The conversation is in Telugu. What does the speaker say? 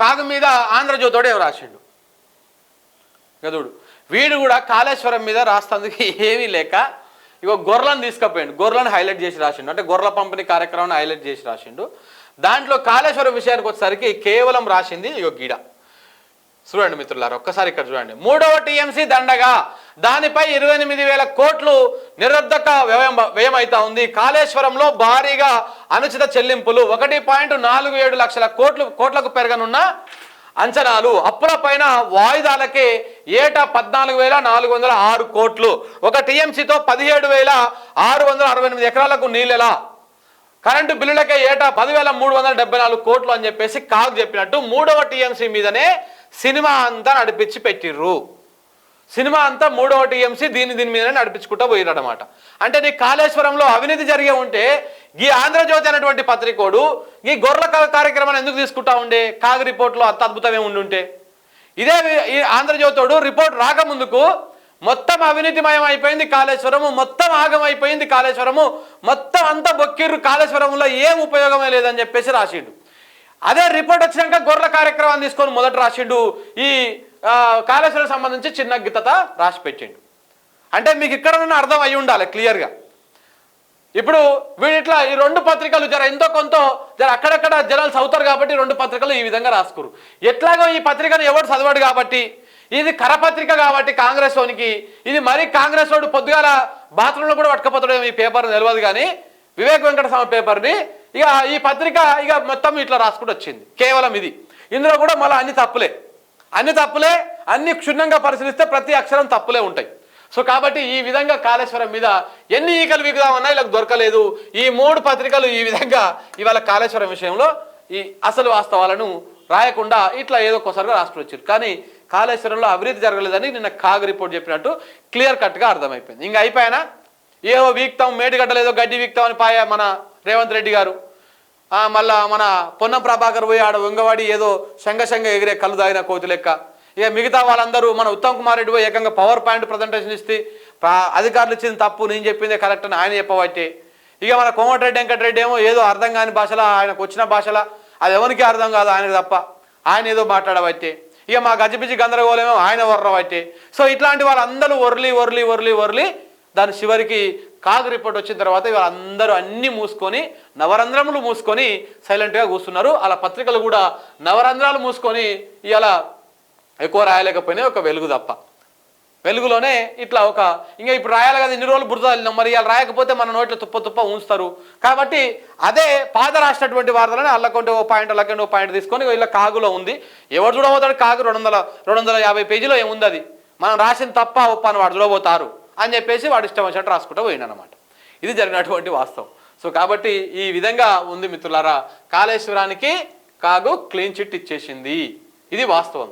కాగు మీద ఆంధ్రజ్యోతోడు ఏం రాసిండు గదుడు వీడు కూడా కాళేశ్వరం మీద రాస్తందుకు ఏమీ లేక ఇగో గొర్రెలను తీసుకుపోయిండు. గొర్రెలను హైలైట్ చేసి రాసిండు. అంటే గొర్రెల పంపిణీ కార్యక్రమాన్ని హైలైట్ చేసి రాసిండు. దాంట్లో కాళేశ్వరం విషయానికి వచ్చేసరికి కేవలం రాసింది ఇగో గీడ. చూడండి మిత్రులారు ఒక్కసారి ఇక్కడ చూడండి. మూడవ టీఎంసీ దండగా. దానిపై ఇరవై ఎనిమిది వేల కోట్లు నిరర్ధక వ్యయం వ్యయమైతా ఉంది. కాళేశ్వరంలో భారీగా అనుచిత చెల్లింపులు. ఒకటి పాయింట్ నాలుగు ఏడు లక్షల కోట్లు కోట్లకు పెరగనున్న అంచనాలు. అప్పుల పైన వాయిదాలకే ఏటా పద్నాలుగు వేల నాలుగు వందల ఆరు కోట్లు. ఒక టీఎంసీతో పదిహేడు వేల ఆరు వందల అరవై ఎనిమిది ఎకరాలకు నీళ్ళెలా? కరెంటు బిల్లులకే ఏటా పదివేల మూడు వందల డెబ్బై నాలుగు కోట్లు అని చెప్పేసి కాకు చెప్పినట్టు మూడవ టీఎంసీ మీదనే సినిమా అంతా నడిపించి పెట్టిర్రు. సినిమా అంతా మూడవ టీఎంసీ దీని దీని మీదనే నడిపించుకుంటా పోయిరన్నమాట అంటే నీ కాళేశ్వరంలో అవినీతి జరిగే ఉంటే ఈ ఆంధ్రజ్యోతి అనేటువంటి పత్రికోడు ఈ గొర్రెల కార్యక్రమాన్ని ఎందుకు తీసుకుంటా ఉండే? కాగ్ రిపోర్ట్లో అంత అద్భుతమే ఉండి ఉంటే. ఇదే ఈ ఆంధ్రజ్యోతోడు రిపోర్ట్ రాకముందుకు మొత్తం అవినీతిమయం అయిపోయింది కాళేశ్వరము మొత్తం ఆగమైపోయింది కాళేశ్వరము మొత్తం అంతా బొక్కిర్రు కాళేశ్వరంలో ఏం ఉపయోగమే లేదని చెప్పేసి రాసిండు. అదే రిపోర్ట్ వచ్చినాక గొర్రెల కార్యక్రమాన్ని తీసుకొని మొదట రాసిండు. ఈ కాళేశ్వరం సంబంధించి చిన్న గిత్తత రాసి పెట్టిండు. అంటే మీకు ఇక్కడ ఉన్న అర్థం అయి ఉండాలి క్లియర్గా. ఇప్పుడు వీడిట్లా ఈ రెండు పత్రికలు జర ఎంతో కొంత జర అక్కడక్కడ జనాలు చదువుతారు కాబట్టి రెండు పత్రికలు ఈ విధంగా రాసుకురు. ఎట్లాగో ఈ పత్రికను ఎవడు చదవాడు కాబట్టి ఇది కరపత్రిక కాబట్టి కాంగ్రెస్ వానికి ఇది మరీ కాంగ్రెస్ వాడు పొద్దుగాల బాత్రూంలో కూడా పట్టుకపోతాడు ఈ పేపర్ తెలియదు కానీ వివేక్ వెంకటస్వామి పేపర్ని ఇక ఈ పత్రిక ఇక మొత్తం ఇట్లా రాసుకుంటూ వచ్చింది. కేవలం ఇది. ఇందులో కూడా మళ్ళీ అన్ని తప్పులే. అన్ని తప్పులే అన్ని క్షుణ్ణంగా పరిశీలిస్తే ప్రతి అక్షరం తప్పులే ఉంటాయి. సో కాబట్టి ఈ విధంగా కాళేశ్వరం మీద ఎన్ని ఈకలు వీగుదామన్నా ఇలా దొరకలేదు. ఈ మూడు పత్రికలు ఈ విధంగా ఇవాళ కాళేశ్వరం విషయంలో ఈ అసలు వాస్తవాలను రాయకుండా ఇట్లా ఏదో ఒకసారిగా రాష్ట్రం వచ్చారు. కానీ కాళేశ్వరంలో అభివృద్ధి జరగలేదని నిన్న కాగ్ రిపోర్ట్ చెప్పినట్టు క్లియర్ కట్గా అర్థమైపోయింది. ఇంకా అయిపోయానా? ఏవో వీక్తాం మేడిగడ్డలేదో గడ్డి వీక్తాం అని పాయ మన రేవంత్ రెడ్డి గారు. మళ్ళా మన పొన్నం ప్రభాకర్ పోయి ఆడ వంగవాడి ఏదో శంగ శంగ ఎగిరే కళ్ళు తాగిన కోతి లెక్క. ఇక మిగతా వాళ్ళందరూ మన ఉత్తమ్ కుమార్ రెడ్డి పోయి ఏకంగా పవర్ పాయింట్ ప్రజెంటేషన్ ఇస్తే అధికారులు ఇచ్చింది తప్పు నేను చెప్పిందే కరెక్ట్ అని ఆయన చెప్పబట్టి. ఇక మన కోమటిరెడ్డి వెంకటరెడ్డి ఏమో ఏదో అర్థం కాని భాషలో ఆయనకు వచ్చిన భాషలో అది ఎవరికి అర్థం కాదు ఆయనకు తప్ప. ఆయన ఏదో మాట్లాడబట్టి. ఇక మా గజిబిజి గందరగోళమేమో ఆయన వర్రబట్టి సో ఇట్లాంటి వాళ్ళందరూ ఒర్లి ఒర్లి ఒర్లి ఒర్లి దాని చివరికి కాగు రిపోర్ట్ వచ్చిన తర్వాత వీళ్ళందరూ అన్ని మూసుకొని నవరంధ్రములు మూసుకొని సైలెంట్గా కూర్చున్నారు. అలా పత్రికలు కూడా నవరంధ్రాలు మూసుకొని ఇలా ఎక్కువ రాయలేకపోయినాయి ఒక వెలుగు తప్ప. వెలుగులోనే ఇట్లా ఒక ఇంకా ఇప్పుడు రాయాలి కదా ఇన్ని రోజులు బురద మరి ఇలా రాయకపోతే మన నోట్లో తుప్ప తుప్ప ఉంచుతారు కాబట్టి అదే పాత రాసినటువంటి వార్తలని అల్లకొంటే ఓ పాయింట్ అల్లకొంటే ఓ పాయింట్ తీసుకొని ఇలా కాగులో ఉంది. ఎవరు చూడబోతాడు కాగు? రెండు వందల రెండు వందల యాభై పేజీలో ఏముంది అది? మనం రాసిన తప్ప ఒప్ప అని వాడు చూడబోతారు. అని చెప్పేసి వాడు ఇష్టం వచ్చినట్టు రాసుకుంటూ పోయినమాట ఇది జరిగినటువంటి వాస్తవం. సో కాబట్టి ఈ విధంగా ఉంది మిత్రులారా కాళేశ్వరానికి కాగు క్లీన్ చిట్ ఇచ్చేసింది. ఇది వాస్తవం.